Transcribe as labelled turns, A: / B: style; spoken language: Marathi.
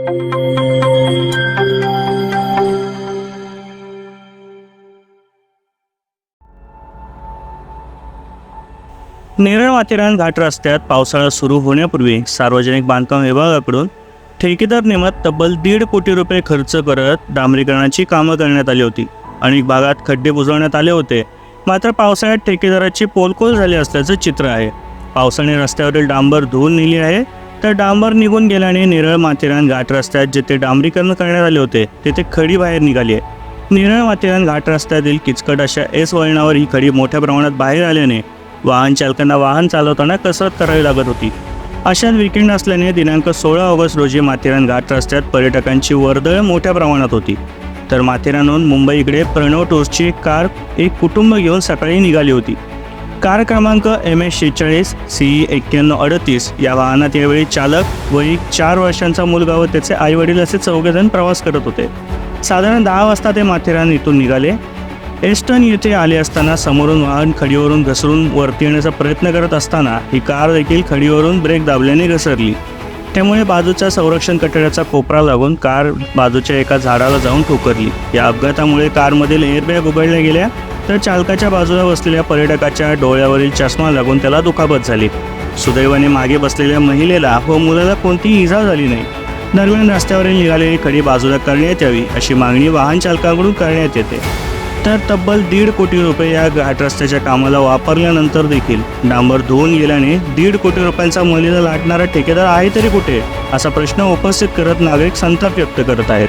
A: नेरळ माथेरान घाट रस्त्यात पावसाळा सुरू होण्यापूर्वी सार्वजनिक बांधकाम विभागाकडून ठेकेदार नेमत तब्बल दीड कोटी रुपये खर्च करत डांबरीकरणाची कामं करण्यात आली होती. अनेक भागात खड्डे बुजवण्यात आले होते. मात्र पावसाळ्यात ठेकेदाराची पोलकोल झाली असल्याचं चित्र आहे. पावसाने रस्त्यावरील डांबर धुवून नेली आहे. तर डांबर निघून गेल्याने नेरळ माथेरान घाट रस्त्यात जिथे डांबरीकरण करण्यात आले होते तिथे खडी बाहेर निघाली आहे. नेरळ माथेरान घाट रस्त्यातील किचकट अशा एस वळणावर ही खडी मोठ्या प्रमाणात बाहेर आल्याने वाहन चालकांना वाहन चालवताना कसरत करावी लागत होती. अशाच विकेंड असल्याने दिनांक सोळा ऑगस्ट रोजी माथेरान घाट रस्त्यात पर्यटकांची वर्दळ मोठ्या प्रमाणात होती. तर माथेरानहून मुंबईकडे प्रणव टूर्सची कार एक कुटुंब घेऊन सकाळी निघाली होती. कार क्रमांक एम एस शेहेचाळीस सी एक्क्याण्णव अडतीस या वाहनात यावेळी चालक व एक चार वर्षांचा मुलगा व त्याचे आईवडील असे चौघेजण प्रवास करत होते. साधारण दहा वाजता ते माथेरान इथून निघाले. एस्टन येथे आले असताना समोरून वाहन खडीवरून घसरून वरती येण्याचा प्रयत्न करत असताना ही कार देखील खडीवरून ब्रेक दाबल्याने घसरली. त्यामुळे बाजूच्या संरक्षण कठड्याचा कोपरा लागून कार बाजूच्या एका झाडाला जाऊन ठोकरली. या अपघातामुळे कारमधील एअरबॅग उघडल्या गेल्या. तर चालकाच्या बाजूला बसलेल्या पर्यटकाच्या डोळ्यावरील चष्मा लागून त्याला दुखापत झाली. सुदैवाने मागे बसलेल्या महिलेला व मुलाला कोणतीही इजा झाली नाही. दरम्यान रस्त्यावरील निघालेली खडी बाजूला करण्यात यावी अशी मागणी वाहन चालकाकडून करण्यात येते. तर तब्बल दीड कोटी रुपये या घाट रस्त्याच्या कामाला वापरल्यानंतर देखील डांबर धुवून गेल्याने दीड कोटी रुपयांचा मुलीला लाटणारा ठेकेदार आहे तरी कुठे? असा प्रश्न उपस्थित करत नागरिक संताप व्यक्त करत आहेत.